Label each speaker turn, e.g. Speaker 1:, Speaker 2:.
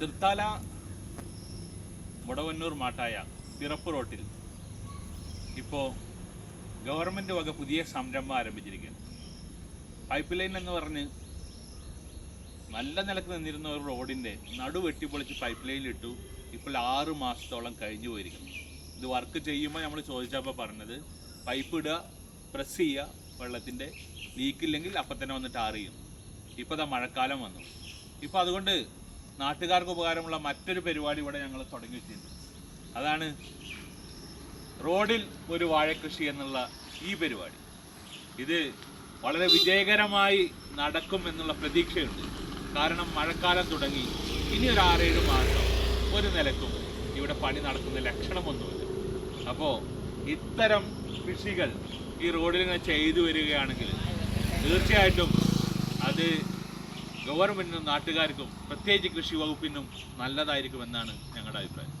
Speaker 1: തൃത്താല മുടവന്നൂർ മാട്ടായ പിറപ്പ് റോട്ടിൽ ഇപ്പോൾ ഗവൺമെന്റ് വക പുതിയ സംരംഭം ആരംഭിച്ചിരിക്കുകയാണ് പൈപ്പ് ലൈൻ എന്ന് പറഞ്ഞ് നല്ല നിലയ്ക്ക് നിന്നിരുന്ന ഒരു റോഡിന്റെ നടു വെട്ടിപ്പൊളിച്ച് പൈപ്പ് ലൈനിലിട്ടു ഇപ്പോൾ ആറ് മാസത്തോളം കഴിഞ്ഞു പോയിരിക്കുന്നു. ഇത് വർക്ക് ചെയ്യുമ്പോൾ നമ്മൾ ചോദിച്ചപ്പോൾ പറഞ്ഞത് പൈപ്പ് ഇടുക പ്രസ് ചെയ്യുക വെള്ളത്തിന്റെ ലീക്കില്ലെങ്കിൽ അപ്പം തന്നെ വന്നിട്ട് ആറിയും ഇപ്പോൾ ഇതാ മഴക്കാലം വന്നു. ഇപ്പോൾ അതുകൊണ്ട് നാട്ടുകാർക്ക് ഉപകാരമുള്ള മറ്റൊരു പരിപാടി ഇവിടെ ഞങ്ങൾ തുടങ്ങി വെച്ചിട്ടുണ്ട്. അതാണ് റോഡിൽ ഒരു വാഴക്കൃഷി എന്നുള്ള ഈ പരിപാടി. ഇത് വളരെ വിജയകരമായി നടക്കും എന്നുള്ള പ്രതീക്ഷയുണ്ട്. കാരണം മഴക്കാലം തുടങ്ങി. ഇനി ഒരു ആറേഴ് മാസം ഒരു നിലക്കും ഇവിടെ പണി നടക്കുന്ന ലക്ഷണമൊന്നുമില്ല. അപ്പോൾ ഇത്തരം കൃഷികൾ ഈ റോഡിൽ ഇങ്ങനെ ചെയ്തു വരികയാണെങ്കിൽ തീർച്ചയായിട്ടും അത് ഗവൺമെന്റിനും നാട്ടുകാർക്കും പ്രത്യേകിച്ച് കൃഷി വകുപ്പിനും നല്ലതായിരിക്കുമെന്നാണ് ഞങ്ങളുടെ അഭിപ്രായം.